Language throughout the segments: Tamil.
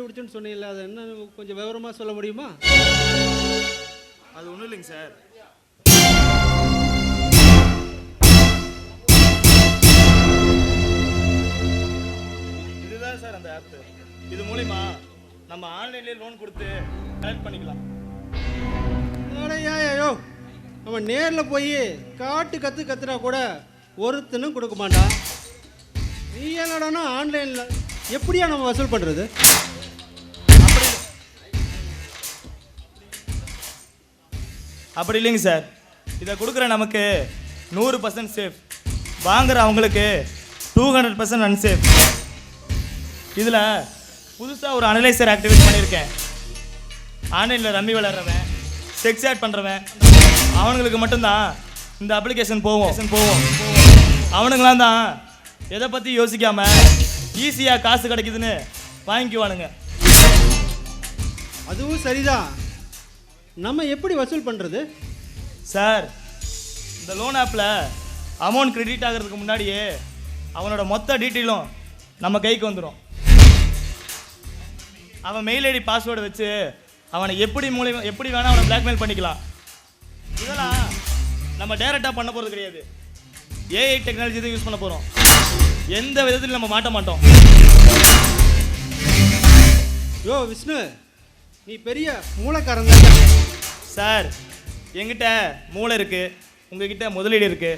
சொன்னீங்கல்ல அது என்ன கொஞ்சம் விவரமாக சொல்ல முடியுமா? அது ஒன்றும் இல்லைங்க சார். இதுதான் சார் அந்த ஆப் இது மூலிமா நம்ம ஆன்லைன்லேயே லோன் கொடுத்து கலெக்ட் பண்ணிக்கலாம். ஐயோ நம்ம நேரில் போய் காட்டு கற்று கத்துனா கூட ஒருத்தனும் கொடுக்க மாட்டான். நீ என்னடானா ஆன்லைனில் எப்படியா நம்ம வசூல் பண்ணுறது அப்படி இல்லைங்க சார். இதை கொடுக்குற நமக்கு நூறு பர்சன்ட் சேஃப் வாங்குற அவங்களுக்கு டூ ஹண்ட்ரட் பர்சன்ட் அன்சேஃப் இதில் புதுசாக ஒரு அனலைசர் ஆக்டிவேட் பண்ணியிருக்கேன். ஆன்லைனில் ரம்மி விளையாடுறவன் செக்ஸ் ஆட் பண்ணுறவன் அவனுங்களுக்கு மட்டும்தான் இந்த அப்ளிகேஷன் போவோம் போவோம் அவனுங்களாம் தான் எதை பற்றி யோசிக்காமல் ஈஸியாக காசு கிடைக்குதுன்னு வாங்கிக்குவானுங்க. அதுவும் சரிதான். நம்ம எப்படி வசூல் பண்ணுறது சார் இந்த லோன் ஆப்பில் அமௌண்ட் கிரெடிட் ஆகிறதுக்கு முன்னாடியே அவனோட மொத்த டீட்டெயிலும் நம்ம கைக்கு வந்துடும் அவன் மெயில் ஐடி பாஸ்வேர்டு வச்சு அவனை எப்படி மூலியமா எப்படி வேணால் அவனை பிளாக்மெயில் பண்ணிக்கலாம். இதெல்லாம் நம்ம டைரெக்டாக பண்ண போகிறது கிடையாது. ஏஐ டெக்னாலஜி தான் யூஸ் பண்ண போகிறோம் எந்த விதத்திலும் நம்ம மாட்ட மாட்டோம். யோ விஷ்ணு நீ பெரிய மூலக்காரன் தான் சார் எங்கிட்ட மூளை இருக்கு உங்ககிட்ட முதலீடு இருக்கு.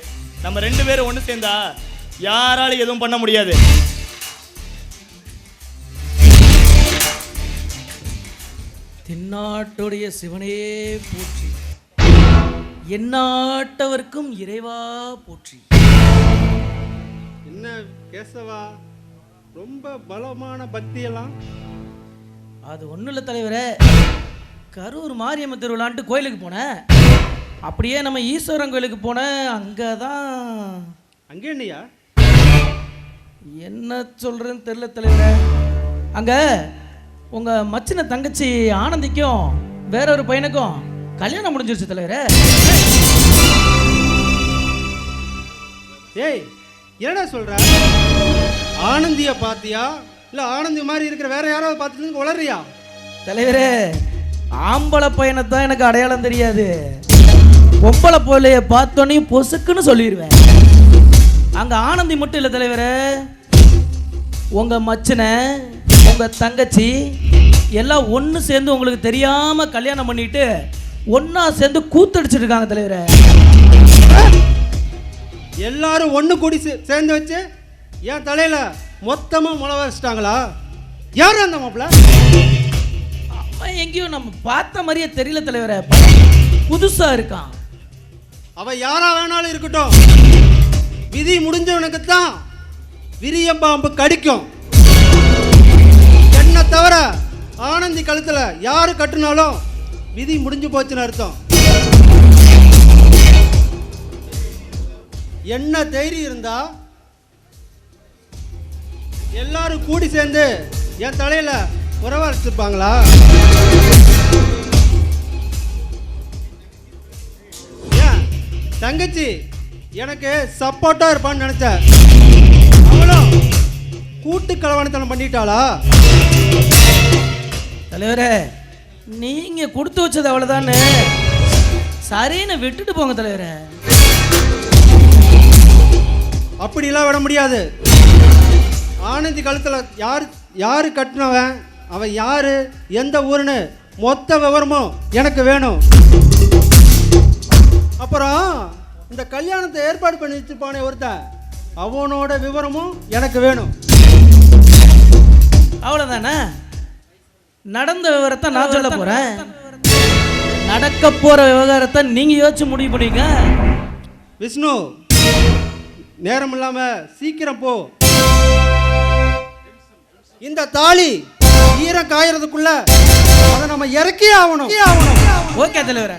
நம்ம ரெண்டு பேரும் ஒன்று சேர்ந்தா யாராலும் எதுவும் பண்ண முடியாது. தென்னாட்டுடைய சிவனே போற்றி. எந்நாட்டவர்க்கும் இறைவா போற்றி. என்ன கேசவா? ரொம்ப பலமான பக்தியெல்லாம் அது ஒன்றும் இல்லை தலைவரே. கரூர் மாரியம்மன் திருவிழான்ட்டு கோயிலுக்கு போனேன் அப்படியே நம்ம ஈஸ்வரன் கோயிலுக்கு போனேன் அங்கே தான் அங்கே என்னையா? என்ன சொல்கிறேன்னு தெரில தலைவரே. அங்கே உங்கள் மச்சின தங்கச்சி ஆனந்திக்கும் வேற ஒரு பையனுக்கும் கல்யாணம் முடிஞ்சிருச்சு தலைவரே. ஏய் என்னடா சொல்ற? ஆனந்திய பாத்தியா? இல்ல ஆனந்தி மாதிரி இருக்கிற வேற யாராவது பார்த்துட்டு வளர்றியா தலைவரே ஆம்பளை பையனை தான் எனக்கு அடையாளம் தெரியாது. பொம்பளை போலைய பார்த்தோன்னே பொசுக்குன்னு சொல்லிடுவேன் அங்க ஆனந்தி மட்டும் இல்லை தலைவரே உங்க மச்சனை உங்க தங்கச்சி எல்லாம் ஒன்று சேர்ந்து உங்களுக்கு தெரியாம கல்யாணம் பண்ணிட்டு ஒண்ணா சேர்ந்து கூத்தடிச்சிட்டு இருக்காங்க தலைவரே. எல்லாரும் ஒண்ணு கூடி சேர்ந்து வச்சு என் தலையில மொத்தமா முளை வச்சிட்டாங்களா யார் அந்த மாப்பிள்ள அவன் எங்கேயோ நம்ம பார்த்த மாதிரியே தெரியல தலைவரே. புதுசா இருக்கான். அவ யாரா வேணாலும் இருக்கட்டும். விதி முடிஞ்சவனுக்கு தான் விரிய பாம்பு கடிக்கும். என்ன தவிர ஆனந்தி கழுத்துல யாரு கட்டுனாலும் விதி முடிஞ்சு போச்சுன்னு அர்த்தம். என்ன தைரியம் இருந்தா எல்லாரும் கூடி சேர்ந்து என் தலையில உறவழைச்சிருப்பாங்களா ஏன்? தங்கச்சி எனக்கு சப்போர்ட்டா இருப்பான்னு நினைச்சேன். அவளும் கூட்டு கலவணத்தனம் பண்ணிட்டாளா? தலைவரே நீங்க கொடுத்து வச்சது அவ்வளவுதானே? சரின்னு விட்டுட்டு போங்க தலைவரே. அப்படிலாம் விட முடியாது. ஆனந்தி கழுத்துல யார் யாரு கட்டினவன்? அவன் யாரு? எந்த ஊருன்னு மொத்த விவரமும் எனக்கு வேணும். அப்புறம் இந்த கல்யாணத்தை ஏற்பாடு பண்ணி வச்சிருப்பானே ஒருத்தன். அவனோட விவரமும் எனக்கு வேணும். அவ்வளவுதானே? நடந்த விவரத்தை நான் சொல்ல போறேன். நடக்க போற விவகாரத்தை நீங்க யோசிச்சு முடிவு பண்ணுவீங்க விஷ்ணு நேரம் இல்லாம சீக்கிரம் போ. இந்த தாலி ஈரம் காயறதுக்குள்ள அதை நம்ம இறக்கி ஆகணும். ஆகணும். ஓகே தலைவரே.